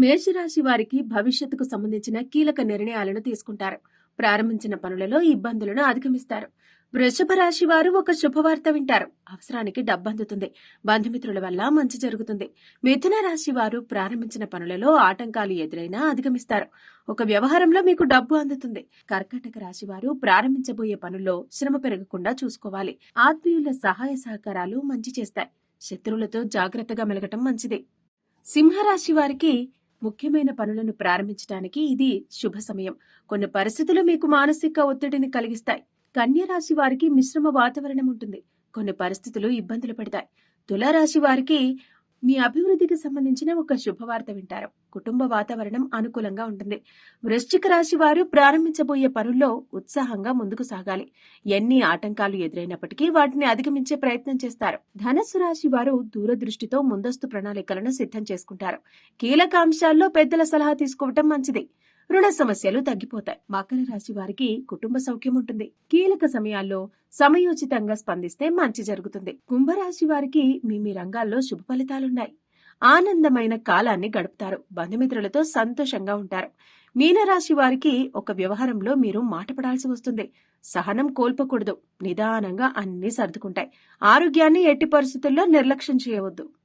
మేషరాశి వారికి భవిష్యత్తుకు సంబంధించిన కీలక నిర్ణయాలను తీసుకుంటారు. ప్రారంభించిన పనులలో ఇబ్బందులను అధిగమిస్తారు. వృషభ రాశి వారు ఒక శుభవార్త వింటారు. అవసరానికి డబ్బు అందుతుంది బంధుమిత్రుల వల్ల మంచి జరుగుతుంది. మిథున రాశి వారు ప్రారంభించిన పనులలో ఆటంకాలు ఎదురైనా అధిగమిస్తారు. ఒక వ్యవహారంలో మీకు డబ్బు అందుతుంది. కర్కాటక రాశి వారు ప్రారంభించబోయే పనుల్లో శ్రమ పెరగకుండా చూసుకోవాలి. ఆత్మీయుల సహాయ సహకారాలు మంచి చేస్తాయి. శత్రువులతో జాగ్రత్తగా మెలగటం మంచిది. సింహరాశి వారికి ముఖ్యమైన పనులను ప్రారంభించడానికి ఇది శుభ సమయం. కొన్ని పరిస్థితులు మీకు మానసిక ఒత్తిడిని కలిగిస్తాయి. కన్యరాశి వారికి మిశ్రమ వాతావరణం ఉంటుంది. కొన్ని పరిస్థితులు ఇబ్బందులు పెడతాయి. తులారాశి వారికి మీ అభివృద్ధికి సంబంధించిన ఒక శుభవార్త వింటారు. కుటుంబ వాతావరణం అనుకూలంగా ఉంటుంది. వృశ్చిక రాశి వారు ప్రారంభించబోయే పనుల్లో ఉత్సాహంగా ముందుకు సాగాలి. ఎన్ని ఆటంకాలు ఎదురైనప్పటికీ వాటిని అధిగమించే ప్రయత్నం చేస్తారు. ధనస్సు రాశి వారు దూరదృష్టితో ముందస్తు ప్రణాళికలను సిద్ధం చేసుకుంటారు. కీలక అంశాల్లో పెద్దల సలహా తీసుకోవటం మంచిది. రుణ సమస్యలు తగ్గిపోతాయి. మకర రాశి వారికి కుటుంబ సౌఖ్యం ఉంటుంది. కీలక సమయాల్లో సమయోచితంగా స్పందిస్తే మంచి జరుగుతుంది. కుంభరాశి వారికి మీ మీ రంగాల్లో శుభ ఫలితాలున్నాయి. ఆనందమైన కాలాన్ని గడుపుతారు. బంధుమిత్రులతో సంతోషంగా ఉంటారు. మీనరాశి వారికి ఒక వ్యవహారంలో మీరు మాటపడాల్సి వస్తుంది. సహనం కోల్పోకూడదు. నిదానంగా అన్ని సర్దుకుంటాయి. ఆరోగ్యాన్ని ఎట్టి పరిస్థితుల్లో నిర్లక్ష్యం చేయవద్దు.